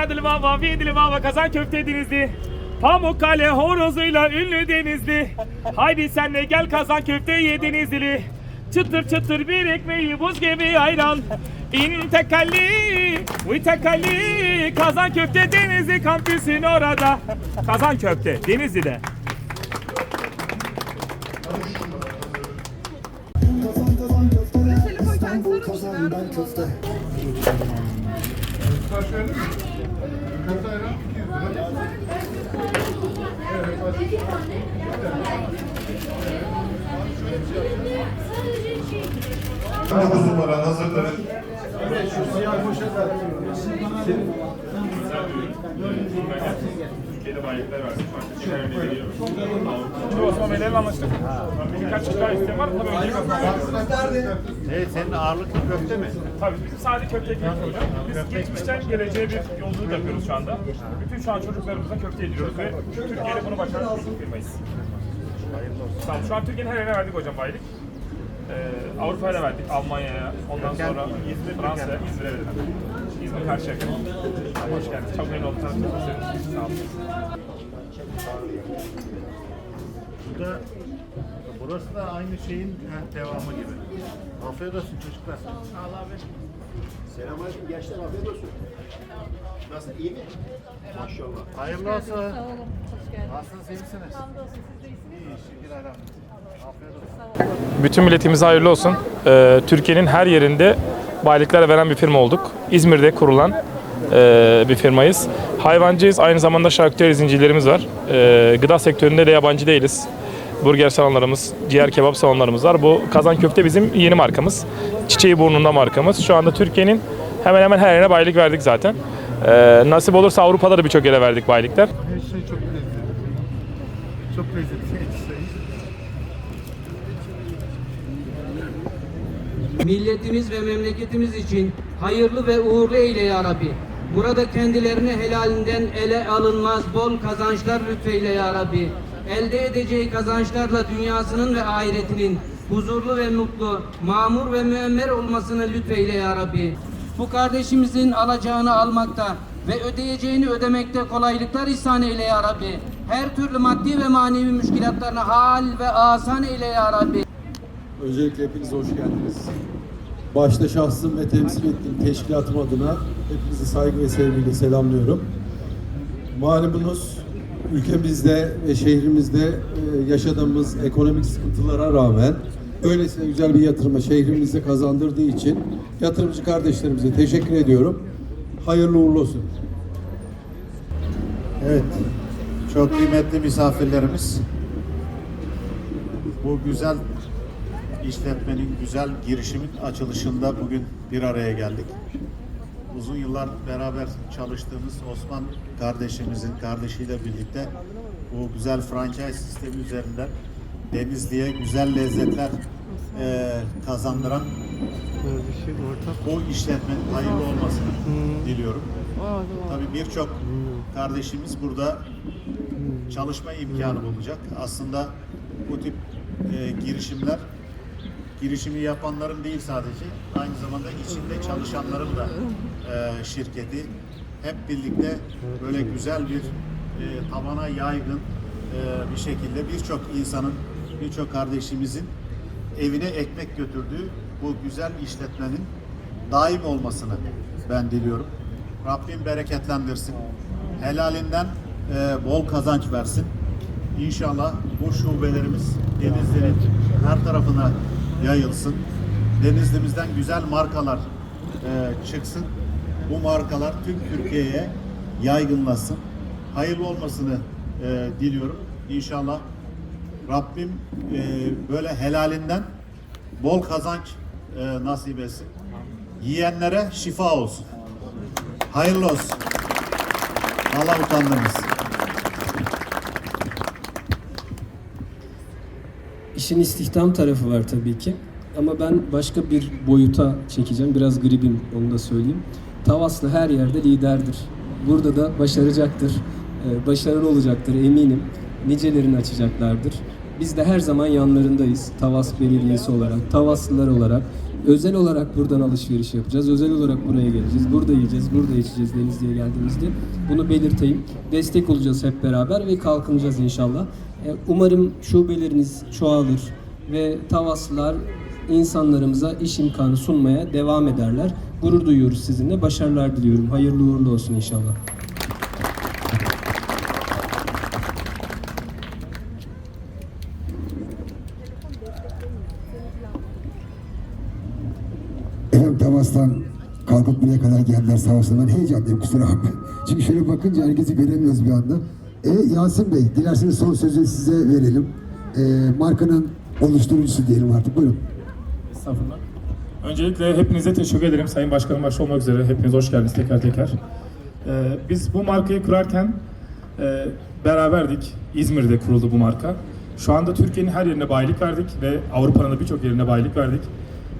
Adil baba, vidil baba, kazan köfte denizli. Pamukkale horozuyla ünlü denizli. Haydi sen de gel kazan köfte ye denizli. Çıtır çıtır bir ekmeği buz gibi ayran. İn tekalli, uy tekalli. Kazan köfte denizli kampüsün orada. Kazan köfte denizli'de. Kazan kazan köfte, İstanbul kazan ben köfte. Dokuz numara hazırdır. Türkiye'de bayraklar versin. Şimdi Osman Bey'le anlaştık. Birkaç kişi daha isteyen var? Tabii önce kazanlar. Evet, senin ağırlıklı köfte mi? Tabii bizim sadece köfte ekmek hocam. Biz geçmişten geleceğe bir yolculuk yapıyoruz şu anda. Bütün şu an çocuklarımıza köfte yediriyoruz ve Türkiye'de bunu başaran bir firmayız. Olun. Şu an Türkiye'nin her yerine verdik hocam baylık. Ee, Avrupa'ya da verdik, Almanya'ya, ondan sonra Fransa'ya, İzmir'e verdik. İzmir Karşıyaka. Hoş geldiniz. Çok memnun oldum. Tanıştığınız için. Sağ olun. Burada, burası da aynı şeyin devamı gibi. Afiyet olsun çocuklar. Selamünaleyküm gençler afiyet olsun. Nasıl iyi mi? Maşallah. Hayırlı olsun. Sağ olun, hoş geldiniz. Nasılsınız, iyi misiniz? Hamdolsun, siz de iyisiniz. İyi, şükür elhamdülillah. Afiyet olsun. Bütün milletimize hayırlı olsun. Ee, Türkiye'nin her yerinde baylıklar veren bir firma olduk. İzmir'de kurulan e, bir firmayız. Hayvancıyız, aynı zamanda şarküteri zincirlerimiz var. Ee, gıda sektöründe de yabancı değiliz. Burger salonlarımız, ciğer kebap salonlarımız var. Bu Kazan Köfte bizim yeni markamız. Çiçeği burnunda markamız. Şu anda Türkiye'nin hemen hemen her yerine baylık verdik zaten. Ee, nasip olursa Avrupa'da da birçok yere verdik baylıklar. Her şey çok lezzetli. Çok lezzetli her şey. Milletimiz ve memleketimiz için hayırlı ve uğurlu eyle ya Rabbi. Burada kendilerine helalinden ele alınmaz bol kazançlar lütfeyle ya Rabbi. Elde edeceği kazançlarla dünyasının ve ahiretinin huzurlu ve mutlu, mamur ve müemmer olmasını lütfeyle ya Rabbi. Bu kardeşimizin alacağını almakta ve ödeyeceğini ödemekte kolaylıklar ihsan eyle ya Rabbi. Her türlü maddi ve manevi müşkilatlarını hal ve asan eyle ya Rabbi. Öncelikle hepiniz hoş geldiniz. Başta şahsım ve temsil ettiğim teşkilatım adına hepinizi saygı ve sevgiyle selamlıyorum. Malumunuz ülkemizde ve şehrimizde e, yaşadığımız ekonomik sıkıntılara rağmen böylesine güzel bir yatırımı şehrimizde kazandırdığı için yatırımcı kardeşlerimize teşekkür ediyorum. Hayırlı uğurlu olsun. Evet, çok kıymetli misafirlerimiz. Bu güzel işletmenin, güzel girişimin açılışında bugün bir araya geldik. Uzun yıllar beraber çalıştığımız Osman kardeşimizin kardeşiyle birlikte bu güzel franchise sistemi üzerinden Denizli'ye güzel lezzetler eee, kazandıran bu işletmenin hayırlı olmasını diliyorum. Tabii birçok kardeşimiz burada çalışma imkanı bulacak. Aslında bu tip e, girişimler girişimi yapanların değil sadece aynı zamanda içinde çalışanların da e, şirketi hep birlikte böyle güzel bir e, tabana yaygın e, bir şekilde birçok insanın birçok kardeşimizin evine ekmek götürdüğü bu güzel işletmenin daim olmasını ben diliyorum. Rabbim bereketlendirsin. Helalinden e, bol kazanç versin. İnşallah bu şubelerimiz Denizli'nin her tarafına yayılsın. Denizli'mizden güzel markalar e, çıksın. Bu markalar tüm Türkiye'ye yaygınlaşsın. Hayırlı olmasını e, diliyorum. İnşallah Rabbim e, böyle helalinden bol kazanç e, nasip etsin. Yiyenlere şifa olsun. Hayırlı olsun. Allah utandınız. İşin istihdam tarafı var tabii ki. Ama ben başka bir boyuta çekeceğim. Biraz gribim onu da söyleyeyim. Tavaslı her yerde liderdir. Burada da başaracaktır. Ee, Başarılı olacaktır eminim. Nicelerini açacaklardır. Biz de her zaman yanlarındayız. Tavas Belediyesi olarak, Tavaslılar olarak Özel olarak buradan alışveriş yapacağız. Özel olarak buraya geleceğiz. Burada yiyeceğiz, burada içeceğiz Denizli'ye geldiğimizde. Bunu belirteyim. Destek olacağız hep beraber ve kalkınacağız inşallah. E, Umarım şubeleriniz çoğalır ve Tavaslılar insanlarımıza iş imkanı sunmaya devam ederler. Gurur duyuyoruz sizinle. Başarılar diliyorum. Hayırlı uğurlu olsun inşallah. Efendim Tavas'tan kalkıp buraya kadar geldiler sağ olsunlar. Heyecanlıyım kusura bakmayın. Çünkü şöyle bakınca herkesi göremiyoruz bir anda. E, Yasin Bey, dilerseniz son sözü size verelim. E, markanın oluşturucusu diyelim artık. Buyurun. Estağfurullah. Öncelikle hepinize teşekkür ederim. Sayın Başkanım başta olmak üzere. Hepiniz hoş geldiniz tekrar tekrar. Ee, biz bu markayı kurarken e, beraberdik. İzmir'de kuruldu bu marka. Şu anda Türkiye'nin her yerine bayilik verdik ve Avrupa'nın da birçok yerine bayilik verdik.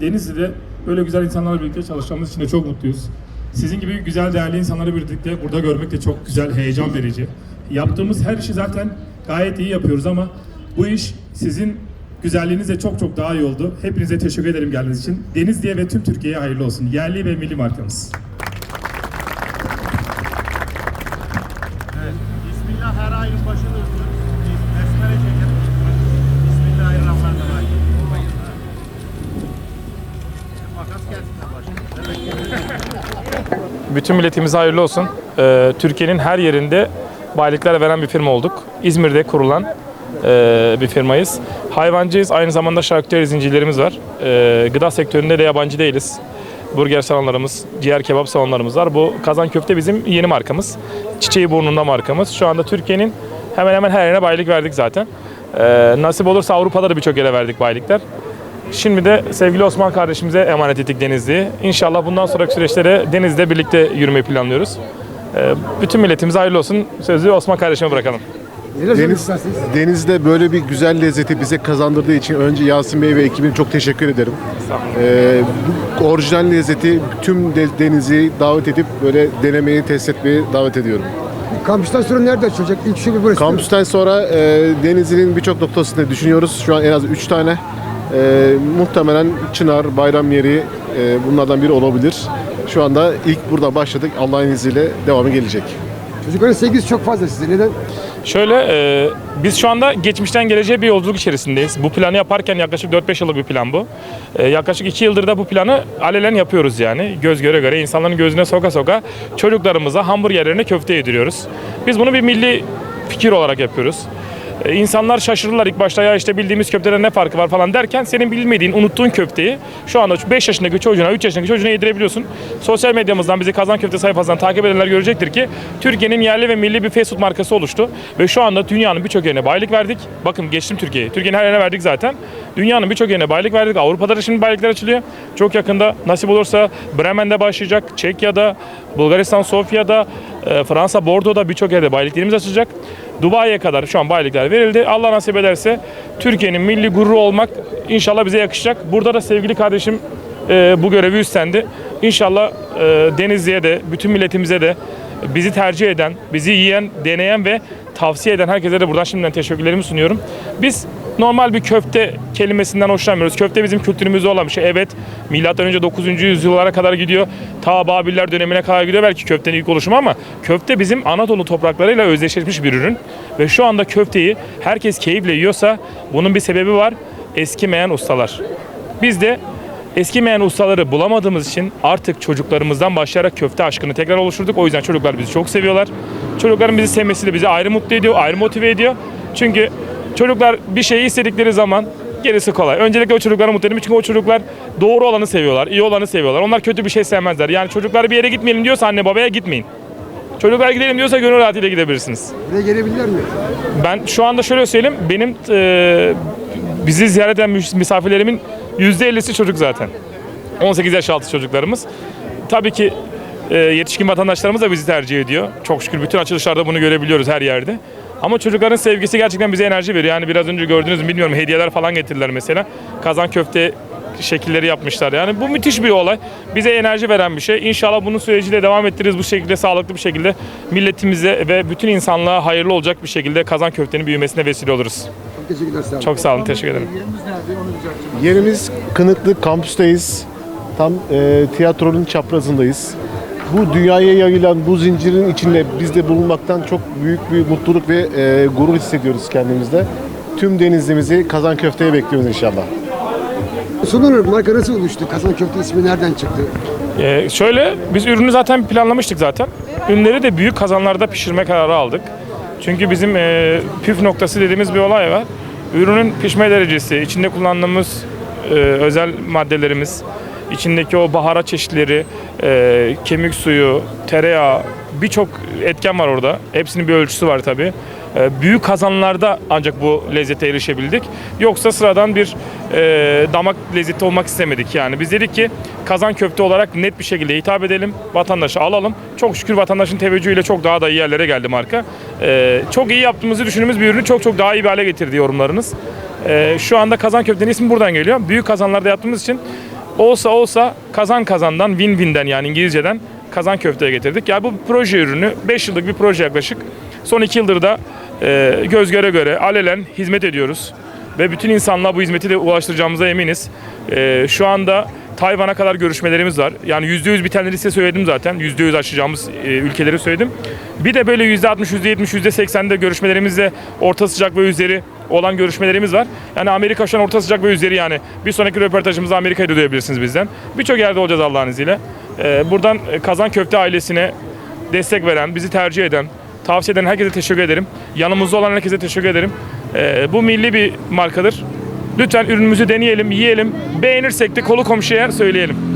Denizli'de böyle güzel insanlarla birlikte çalıştığımız için de çok mutluyuz. Sizin gibi güzel, değerli insanları birlikte burada görmek de çok güzel, heyecan verici. Yaptığımız her işi zaten gayet iyi yapıyoruz ama bu iş sizin güzelliğinizle çok çok daha iyi oldu. Hepinize teşekkür ederim geldiğiniz için. Denizli'ye ve tüm Türkiye'ye hayırlı olsun. Yerli ve milli markamız. Bismillah her ayın başı dursun. Besmele çekin. Bismillahirrahmanirrahim. Makas gelsin başına. Bütün milletimize hayırlı olsun. Ee, Türkiye'nin her yerinde bayilikler veren bir firma olduk. İzmir'de kurulan e, bir firmayız. Hayvancıyız, aynı zamanda şarküteri zincirlerimiz var. Ee, gıda sektöründe de yabancı değiliz. Burger salonlarımız, ciğer kebap salonlarımız var. Bu kazan köfte bizim yeni markamız. Çiçeği burnunda markamız. Şu anda Türkiye'nin hemen hemen her yerine bayilik verdik zaten. Ee, nasip olursa Avrupa'da da birçok yere verdik bayilikler. Şimdi de sevgili Osman kardeşimize emanet ettik Denizli'yi. İnşallah bundan sonraki süreçlere Denizli'de birlikte yürümeyi planlıyoruz. Ee, bütün milletimize hayırlı olsun. Sözü Osman kardeşime bırakalım. Deniz, Deniz'de böyle bir güzel lezzeti bize kazandırdığı için önce Yasin Bey ve ekibine çok teşekkür ederim. Ee, bu orijinal lezzeti tüm de- Deniz'i davet edip böyle denemeyi, test etmeyi davet ediyorum. Kampüsten sonra nerede açılacak? İlk şube burası. Kampüsten sonra e, Denizli'nin birçok noktasında düşünüyoruz. Şu an en az 3 tane. E, muhtemelen Çınar, Bayram Yeri e, bunlardan biri olabilir. Şu anda ilk burada başladık. Allah'ın izniyle devamı gelecek. Çocukların sevgisi çok fazla size. Neden? Şöyle, e, biz şu anda geçmişten geleceğe bir yolculuk içerisindeyiz. Bu planı yaparken yaklaşık 4-5 yıllık bir plan bu. E, yaklaşık 2 yıldır da bu planı alelen yapıyoruz yani. Göz göre göre insanların gözüne soka soka çocuklarımıza hamburgerlerine köfte yediriyoruz. Biz bunu bir milli fikir olarak yapıyoruz. E, İnsanlar şaşırırlar ilk başta ya işte bildiğimiz köfteden ne farkı var falan derken senin bilmediğin, unuttuğun köfteyi şu anda 5 yaşındaki çocuğuna, 3 yaşındaki çocuğuna yedirebiliyorsun. Sosyal medyamızdan bizi Kazan Köfte sayfasından takip edenler görecektir ki Türkiye'nin yerli ve milli bir fast food markası oluştu. Ve şu anda dünyanın birçok yerine bayilik verdik. Bakın geçtim Türkiye'yi. Türkiye'nin her yerine verdik zaten. Dünyanın birçok yerine bayilik verdik. Avrupa'da da şimdi bayilikler açılıyor. Çok yakında nasip olursa Bremen'de başlayacak. Çekya'da, Bulgaristan Sofya'da, Fransa Bordeaux'da birçok yerde bayiliklerimiz açılacak. Dubai'ye kadar şu an bayilikler verildi. Allah nasip ederse Türkiye'nin milli gururu olmak inşallah bize yakışacak. Burada da sevgili kardeşim e, bu görevi üstlendi. İnşallah e, Denizli'ye de, bütün milletimize de bizi tercih eden, bizi yiyen, deneyen ve tavsiye eden herkese de buradan şimdiden teşekkürlerimi sunuyorum. Biz normal bir köfte kelimesinden hoşlanmıyoruz. Köfte bizim kültürümüzde olan bir şey. Evet, milattan önce 9. yüzyıllara kadar gidiyor. Ta Babiller dönemine kadar gidiyor belki köftenin ilk oluşumu ama köfte bizim Anadolu topraklarıyla özdeşleşmiş bir ürün. Ve şu anda köfteyi herkes keyifle yiyorsa bunun bir sebebi var. Eskimeyen ustalar. Biz de Eskimeyen ustaları bulamadığımız için artık çocuklarımızdan başlayarak köfte aşkını tekrar oluşturduk. O yüzden çocuklar bizi çok seviyorlar. Çocukların bizi sevmesi de bizi ayrı mutlu ediyor, ayrı motive ediyor. Çünkü çocuklar bir şeyi istedikleri zaman gerisi kolay. Öncelikle o çocukları mutlu edelim çünkü o çocuklar doğru olanı seviyorlar, iyi olanı seviyorlar. Onlar kötü bir şey sevmezler. Yani çocuklar bir yere gitmeyelim diyorsa anne babaya gitmeyin. Çocuklar gidelim diyorsa gönül rahatıyla gidebilirsiniz. Buraya gelebilirler mi? Ben şu anda şöyle söyleyeyim. Benim e, bizi ziyaret eden mis- misafirlerimin %50'si çocuk zaten. 18 yaş altı çocuklarımız. Tabii ki e, yetişkin vatandaşlarımız da bizi tercih ediyor. Çok şükür bütün açılışlarda bunu görebiliyoruz her yerde. Ama çocukların sevgisi gerçekten bize enerji veriyor. Yani biraz önce gördünüz mü bilmiyorum hediyeler falan getirdiler mesela. Kazan köfte şekilleri yapmışlar. Yani bu müthiş bir olay. Bize enerji veren bir şey. İnşallah bunun süreci de devam ettiririz bu şekilde sağlıklı bir şekilde milletimize ve bütün insanlığa hayırlı olacak bir şekilde kazan köftenin büyümesine vesile oluruz. Çok teşekkürler sağ olun. Çok sağ olun. Teşekkür ederim. Yerimiz Kınıklı kampüsteyiz. Tam e, tiyatronun çaprazındayız. Bu dünyaya yayılan bu zincirin içinde biz de bulunmaktan çok büyük bir mutluluk ve e, gurur hissediyoruz kendimizde. Tüm denizlimizi kazan köfteye bekliyoruz inşallah. Sunur marka nasıl oluştu? Kazan Köfte ismi nereden çıktı? Ee, şöyle biz ürünü zaten planlamıştık zaten. Ürünleri de büyük kazanlarda pişirme kararı aldık. Çünkü bizim e, püf noktası dediğimiz bir olay var. Ürünün pişme derecesi, içinde kullandığımız e, özel maddelerimiz, içindeki o baharat çeşitleri, e, kemik suyu, tereyağı birçok etken var orada. Hepsinin bir ölçüsü var tabii. E, büyük kazanlarda ancak bu lezzete erişebildik. Yoksa sıradan bir e, damak lezzeti olmak istemedik yani. Biz dedik ki kazan köfte olarak net bir şekilde hitap edelim, vatandaşa alalım. Çok şükür vatandaşın teveccühüyle çok daha da iyi yerlere geldi marka. E, çok iyi yaptığımızı düşündüğümüz bir ürünü çok çok daha iyi bir hale getirdi yorumlarınız. E, şu anda kazan köftenin ismi buradan geliyor. Büyük kazanlarda yaptığımız için olsa olsa kazan kazandan, win-win'den yani İngilizceden kazan köfteye getirdik. Yani bu proje ürünü. 5 yıllık bir proje yaklaşık. Son 2 yıldır da e, göz göre göre alelen hizmet ediyoruz. Ve bütün insanlığa bu hizmeti de ulaştıracağımıza eminiz. E, şu anda Tayvan'a kadar görüşmelerimiz var. Yani %100 bir tane liste söyledim zaten. %100 açacağımız e, ülkeleri söyledim. Bir de böyle %60, %70, %80'de görüşmelerimizde orta sıcak ve üzeri olan görüşmelerimiz var. Yani Amerika şu an orta sıcak ve üzeri yani. Bir sonraki röportajımızda Amerika'yı duyabilirsiniz bizden. Birçok yerde olacağız Allah'ın izniyle. E, buradan e, Kazan Köfte ailesine destek veren, bizi tercih eden, tavsiye eden herkese teşekkür ederim. Yanımızda olan herkese teşekkür ederim. Ee, bu milli bir markadır. Lütfen ürünümüzü deneyelim, yiyelim. Beğenirsek de kolu komşuya söyleyelim.